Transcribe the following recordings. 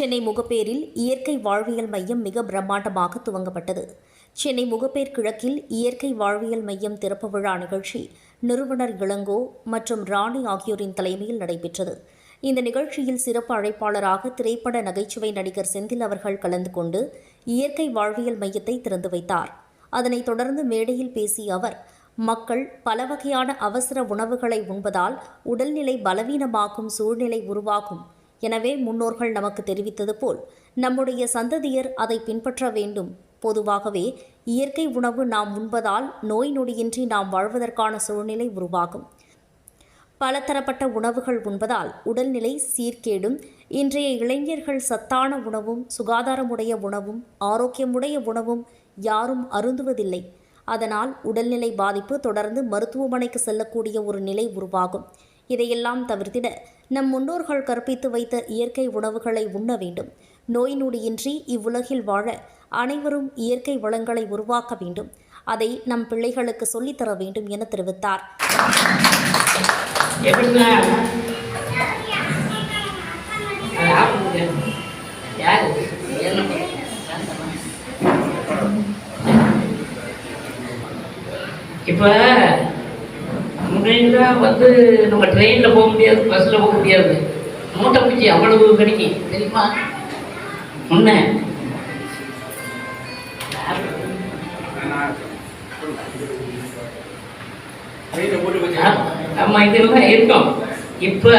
சென்னை முகப்பேரில் இயற்கை வாழ்வியல் மையம் மிக பிரம்மாண்டமாக துவங்கப்பட்டது. சென்னை முகப்பேர் கிழக்கில் இயற்கை வாழ்வியல் மையம் திறப்பு விழா நிகழ்ச்சி நிறுவனர் இளங்கோ மற்றும் ராணி ஆகியோரின் தலைமையில் நடைபெற்றது. இந்த நிகழ்ச்சியில் சிறப்பு அழைப்பாளராக திரைப்பட நகைச்சுவை நடிகர் செந்தில் அவர்கள் கலந்து கொண்டு இயற்கை வாழ்வியல் மையத்தை திறந்து வைத்தார். அதனைத் தொடர்ந்து மேடையில் பேசிய அவர் மக்கள் பல வகையான அவசர உணவுகளை உண்பதால் உடல்நிலை பலவீனமாகும் சூழ்நிலை உருவாகும் எனவே முன்னோர்கள் நமக்கு தெரிவித்தது போல் நம்முடைய சந்ததியர் அதை பின்பற்ற வேண்டும். பொதுவாகவே இயற்கை உணவு நாம் உண்பதால் நோய் நொடியின்றி நாம் வாழ்வதற்கான சூழ்நிலை உருவாகும். பலதரப்பட்ட உணவுகள் உண்பதால் உடல்நிலை சீர்கேடும். இன்றைய இளைஞர்கள் சத்தான உணவும் சுகாதாரமுடைய உணவும் ஆரோக்கியமுடைய உணவும் யாரும் அருந்துவதில்லை. அதனால் உடல்நிலை பாதிப்பு தொடர்ந்து மருத்துவமனைக்கு செல்லக்கூடிய ஒரு நிலை உருவாகும். இதையெல்லாம் தவிர்த்திட நம் முன்னோர்கள் கற்பித்து வைத்த இயற்கை உணவுகளை உண்ண வேண்டும். நோய் நொடியின்றி இவ்வுலகில் வாழ அனைவரும் இயற்கை வளங்களை உருவாக்க வேண்டும். அதை நம் பிள்ளைகளுக்கு சொல்லித்தர வேண்டும் என தெரிவித்தார். இப்போ முன்னாடிலாம் வந்து நம்ம ட்ரெயினில் போக முடியாது பஸ்ஸில் போக முடியாது. மூட்டை பூச்சி அவ்வளவு கிடைக்கும் தெரியுமா? முன்ன. ஆமா இதெல்லாம் இருக்கும். இப்போ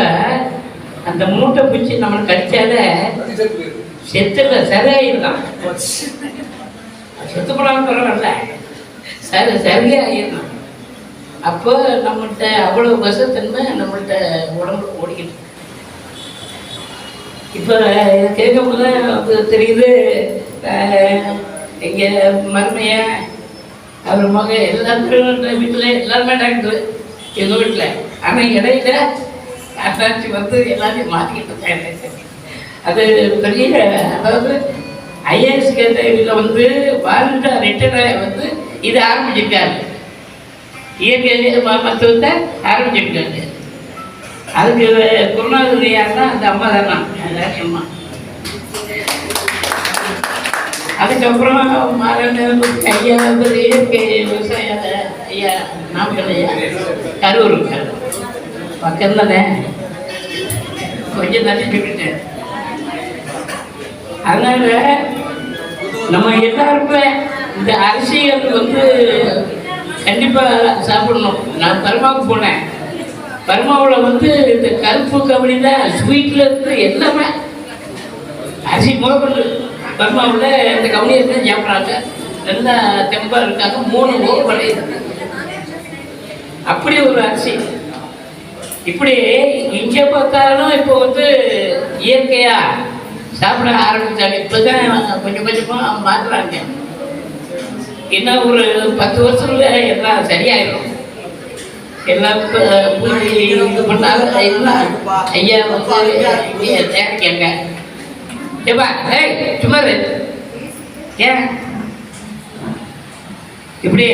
அந்த மூட்டை பூச்சி நம்மளுக்கு கடிச்சால செத்துல சரியாயிருக்கான் செத்து போனாலும் பரவாயில்ல சரி சரியாயிருக்கும் அப்போ நம்மள்கிட்ட அவ்வளோ வசத்தன்மை நம்மள்கிட்ட உடம்பு ஓடிக்கிட்டு இருக்கு. இப்போ கேட்கும்போது அது தெரியுது எங்கள் மருமைய அவர் மக எல்லாருமே வீட்டில் எல்லாருமே டாக்டர். எங்கள் வீட்டில் ஆனால் இடையில அட்டாச்சி வந்து எல்லாத்தையும் மாற்றிக்கிட்டு இருக்காங்க. அது பெரிய அதாவது ஐஏஎஸ் கேட்டகிரியில் வந்து வாலண்டாக ரிட்டையர் வந்து இது ஆரம்பிச்சிருக்காரு இயற்கை மருத்துவத்தை ஆரம்பிச்சிருக்காரு அதுக்கு குருநாதர் யார் தான் அந்த அம்மா தான் அதான் அம்மா. அதுக்கப்புறம் மாறன் ஐயா வந்து இயற்கை விவசாய ஐயா நாமக்கல் ஐயா கரூர். பக்கம் தானே. கொஞ்சம் தள்ளி சொல்லிட்டேன் அதனால நம்ம எல்லாருமே இந்த அரிசிகள் வந்து கண்டிப்பாக சாப்பிடணும். நான் பர்மாவுக்கு போனேன். பர்மாவில் வந்து இந்த கருப்பு கபடி தான் ஸ்வீட்டில் இருந்து எல்லாமே அரிசி முதற்கொண்டு பர்மாவில் இந்த கவனியை தான் சாப்பிட்றாங்க. நல்லா தெம்பாக இருக்காங்க. மூணு ஓர் அப்படி ஒரு அரிசி. இப்படி இங்கே பார்த்தாலும் இப்போ வந்து இயற்கையாக சாப்பிட ஆரம்பித்தாங்க இப்போ தான் கொஞ்சம் கொஞ்சமாக மாற்றுறாங்க என்ன ஒரு பத்து வருஷத்துல எல்லாம் சரியாயிடும் எல்லாம் இப்ப பூஜை இது பண்ணாலும் எல்லாம் ஐயா வந்து இங்கே ஏப்பா ஏய் சும்மா ஏன்? இப்படி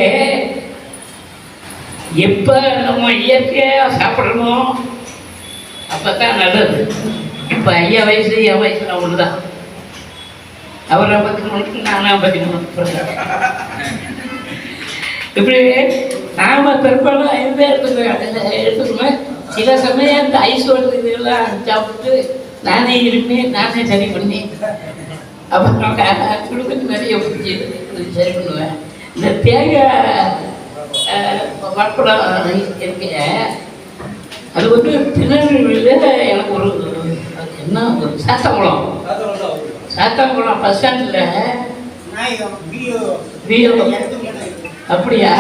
எப்போ நம்ம இயற்கையாக சாப்பிடணுமோ அப்போ தான் நல்லது. இப்போ ஐயா வயசு என் வயசுல ஒன்று தான் அவர் ஐம்பத்தி மூணு நான் ஐம்பத்தி இப்படி நாம பெரும்பாலும் ஐந்து எடுத்துக்கணும் எடுத்துக்கணும். சில சமயம் இந்த ஐஸ் வருது இதெல்லாம் சாப்பிட்டு நானே இருப்பேன் நானே சரி பண்ணி அப்புறம் குடும்பத்துக்கு நிறைய பிடிச்சி சரி பண்ணுவேன். இந்த தேங்காய் வட்படம் இருக்க. அது வந்து திருநெல்வேலியில் எனக்கு ஒரு என்ன ஒரு சாத்தங்குளம் சாத்தாங்குளம் பஸ் ஸ்டாண்டில் அப்படியா?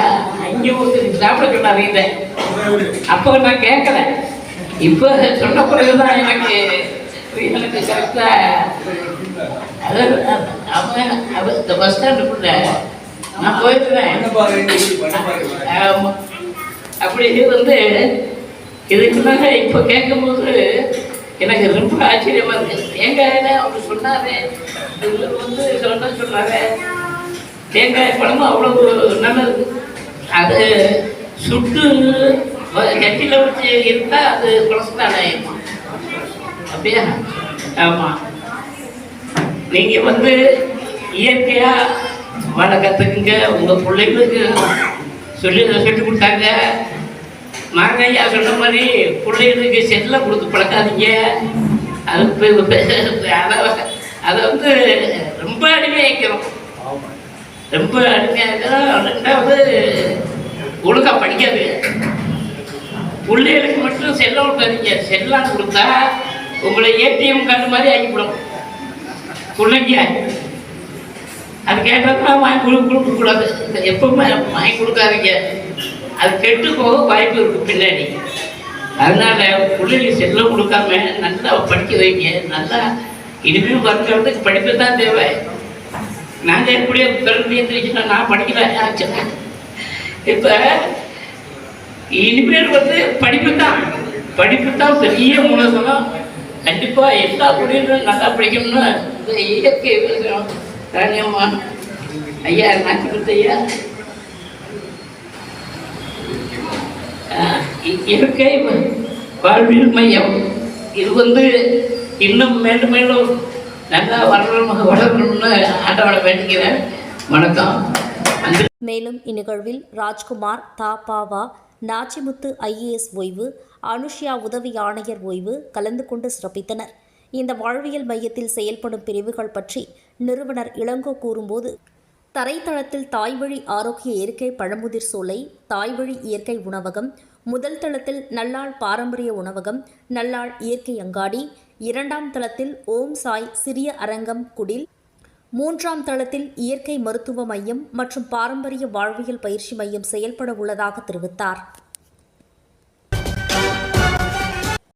அங்கே ஒருத்தர் சாப்பிட சொன்னார் இதை அப்போ நான் கேட்கல. இப்போ சொன்ன பிறகுதான் எனக்கு எனக்கு கரெக்டாக அதாவது அவன் அவன் இந்த பஸ் ஸ்டாண்டுக்குள்ள நான் ஆமா. அப்படி வந்து இதுக்கு மேலே இப்போ கேட்கும்போது எனக்கு ரொம்ப ஆச்சரியமா இருக்கு. தேங்காயில அவர் சொன்னாரு இவர் வந்து சொன்ன சொன்னாரு தேங்காய் பழமும் அவ்வளவு நல்லது. அது சுட்டு கட்டியில் வச்சு இருந்தால் அது கொலஸ்ட்ரால் ஆயிடும் அப்படியா? ஆமாம் நீங்கள் வந்து இயற்கையாக வாழ கற்றுக்குங்க உங்கள் பிள்ளைங்களுக்கு சொல்லி சொல்லி கொடுத்தாங்க. மாங்கையா சொன்ன மாதிரி பிள்ளைகளுக்கு செல்லை கொடுத்து பழக்காதீங்க அது அதை வந்து ரொம்ப அடிமையாக்கிறோம் ரொம்ப அடிமையாக ரெண்டாவது ஒழுங்கா படிக்காது. பிள்ளைகளுக்கு மட்டும் செல்லம் கொடுக்காதீங்க. செல்லம் கொடுத்தா உங்களை ஏடிஎம் கார்டு மாதிரி ஆக்கிவிடும் பிள்ளைங்க. அது கேட்டால் வாங்கி கொடு கொடுக்கக்கூடாது. எப்பவுமே வாங்கி கொடுக்காதீங்க. அது கெட்டு போக வாய்ப்பு இருக்கு பின்னாடி. அதனால பிள்ளைங்க செல்லம் கொடுக்காம நல்லா படிக்க வைங்க. நல்லா இனிமேல் வருங்கிறதுக்கு படிப்பு தான் தேவை. நாங்கள் எப்படியோ பிறகு எந்திரிச்சுட்டோம் நான் படிக்கல ஆச்சு இப்போ இனிமேல் வந்து படிப்பு தான். படிப்பு தான் பெரிய மூலதனம். கண்டிப்பாக எல்லா குடியிலும் நல்லா படிக்கணும்னு இந்த இயற்கை விவசாயம் ராணியம்மா ஐயா நான் கொடுத்த ஐயா. இயற்கை வாழ்வியல் மையம் இது வந்து இன்னும் மேலும் மேலும் நல்லா வளரணும் வளரணும்னு ஆண்டவனை வேண்டிக்கிறேன் வணக்கம். மேலும் இந்நிகழ்வில் ராஜ்குமார் தாபாவா நாச்சிமுத்து ஐஏஎஸ் ஓய்வு அனுஷ்யா உதவி ஆணையர் ஓய்வு கலந்து கொண்டு சிறப்பித்தனர். இந்த வாழ்வியல் மையத்தில் செயல்படும் பிரிவுகள் பற்றி நிறுவனர் இளங்கோ கூறும்போது தரைத்தளத்தில் தாய்வழி ஆரோக்கிய இயற்கை பழமுதிர் சோலை தாய்வழி இயற்கை உணவகம் முதல் தளத்தில் நல்லாள் பாரம்பரிய உணவகம் நல்லாள் இயற்கை அங்காடி இரண்டாம் தளத்தில் ஓம் சாய் சிறிய அரங்கம் குடில் மூன்றாம் தளத்தில் இயற்கை மருத்துவ மையம் மற்றும் பாரம்பரிய வாழ்வியல் பயிற்சி மையம் செயல்பட உள்ளதாக தெரிவித்தார்.